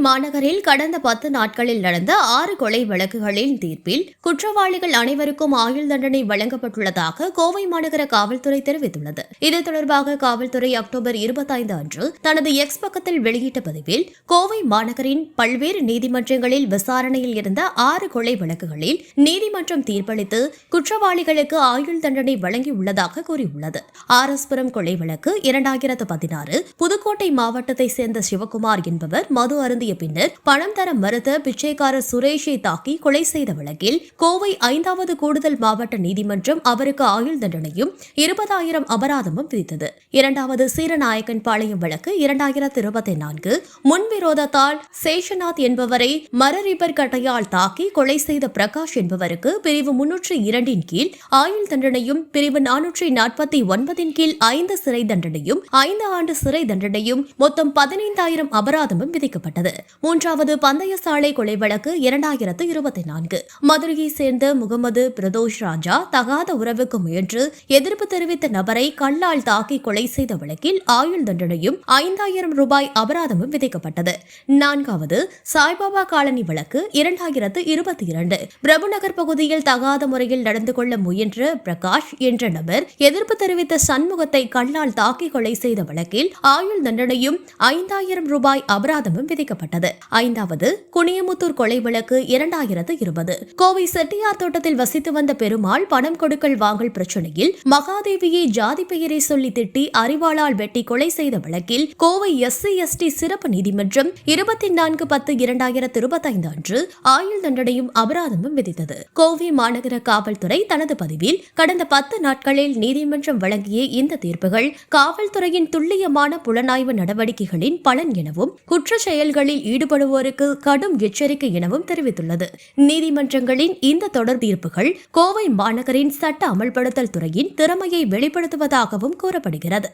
மாநகரில் கடந்த பத்து நாட்களில் நடந்த ஆறு கொலை வழக்குகளின் தீர்ப்பில் குற்றவாளிகள் அனைவருக்கும் ஆயுள் தண்டனை வழங்கப்பட்டுள்ளதாக கோவை மாநகர காவல்துறை தெரிவித்துள்ளது. இது தொடர்பாக காவல்துறை அக்டோபர் இருபத்தைந்து அன்று தனது எக்ஸ் பக்கத்தில் வெளியிட்ட பதிவில் கோவை மாநகரின் பல்வேறு நீதிமன்றங்களில் விசாரணையில் இருந்த ஆறு கொலை வழக்குகளில் நீதிமன்றம் தீர்ப்பளித்து குற்றவாளிகளுக்கு ஆயுள் தண்டனை வழங்கியுள்ளதாக கூறியுள்ளது. ஆர் எஸ் புரம் கொலை வழக்கு இரண்டாயிரத்து பதினாறு புதுக்கோட்டை மாவட்டத்தை சேர்ந்த சிவகுமார் என்பவர் மது அருந்தி அருந்திய பின்னர் பணம் தர மறுத்த பிச்சைக்காரர் சுரேஷை தாக்கி கொலை செய்த வழக்கில் கோவை ஐந்தாவது கூடுதல் மாவட்ட நீதிமன்றம் அவருக்கு ஆயுள் தண்டனையும் இருபதாயிரம் அபராதமும் விதித்தது. இரண்டாவது சீரநாயக்கன் பாளையம் வழக்கு இரண்டாயிரத்து இருபத்தி நான்கு முன்விரோதத்தால் சேஷநாத் என்பவரை மரரிபர் கட்டையால் தாக்கி கொலை செய்த பிரகாஷ் என்பவருக்கு பிரிவு முன்னூற்று இரண்டின் கீழ் ஆயுள் தண்டனையும் பிரிவு நானூற்றி நாற்பத்தி ஒன்பதின் கீழ் ஐந்து சிறை தண்டனையும் ஐந்து ஆண்டு சிறை தண்டனையும் மொத்தம் பதினைந்தாயிரம் அபராதமும் விதிக்கப்பட்டது. மூன்றாவது பந்தய சாலை கொலை வழக்கு இரண்டாயிரத்து இருபத்தி நான்கு. மதுரையை சேர்ந்த முகமது பிரதோஷ் ராஜா தகாத உறவுக்கு முயன்று எதிர்ப்பு தெரிவித்த நபரை கல்லால் தாக்கி கொலை செய்த வழக்கில் ஆயுள் தண்டனையும் ஐந்தாயிரம் ரூபாய் அபராதமும் விதிக்கப்பட்டது. நான்காவது சாய்பாபா காலனி வழக்கு இரண்டாயிரத்து இருபத்தி இரண்டு. பிரபுநகர் பகுதியில் தகாத முறையில் நடந்து கொள்ள முயன்ற பிரகாஷ் என்ற நபர் எதிர்ப்பு தெரிவித்த சண்முகத்தை கல்லால் தாக்கி கொலை செய்த வழக்கில் ஆயுள் தண்டனையும் ஐந்தாயிரம் ரூபாய் அபராதமும் விதிக்கப்பட்டது. ஐந்தாவது குனியமுத்தூர் கொலை வழக்கு இரண்டாயிரத்து இருபது. கோவை செட்டியார் தோட்டத்தில் வசித்து வந்த பெருமாள் பணம் கொடுக்கல் வாங்கல் பிரச்சனையில் மகாதேவியை ஜாதி பெயரை சொல்லி திட்டி அறிவாளால் வெட்டி கொலை செய்த வழக்கில் கோவை எஸ்சி எஸ்டி சிறப்பு நீதிமன்றம் இருபத்தி நான்கு பத்து இரண்டாயிரத்து இருபத்தைந்து அன்று ஆயுள் தண்டனையும் அபராதமும் விதித்தது. கோவை மாநகர காவல்துறை தனது பதிவில் கடந்த பத்து நாட்களில் நீதிமன்றம் வழங்கிய இந்த தீர்ப்புகள் காவல்துறையின் துல்லியமான புலனாய்வு நடவடிக்கைகளின் பலன் எனவும் குற்ற செயல்கள் செயல்களில் ஈடுபடுவோருக்கு கடும் எச்சரிக்கை எனவும் தெரிவித்துள்ளது. நீதிமன்றங்களின் இந்த தொடர் தீர்ப்புகள் கோவை மாநகரின் சட்ட அமல்படுத்தல் துறையின் திறமையை வெளிப்படுத்துவதாகவும் கூறப்படுகிறது.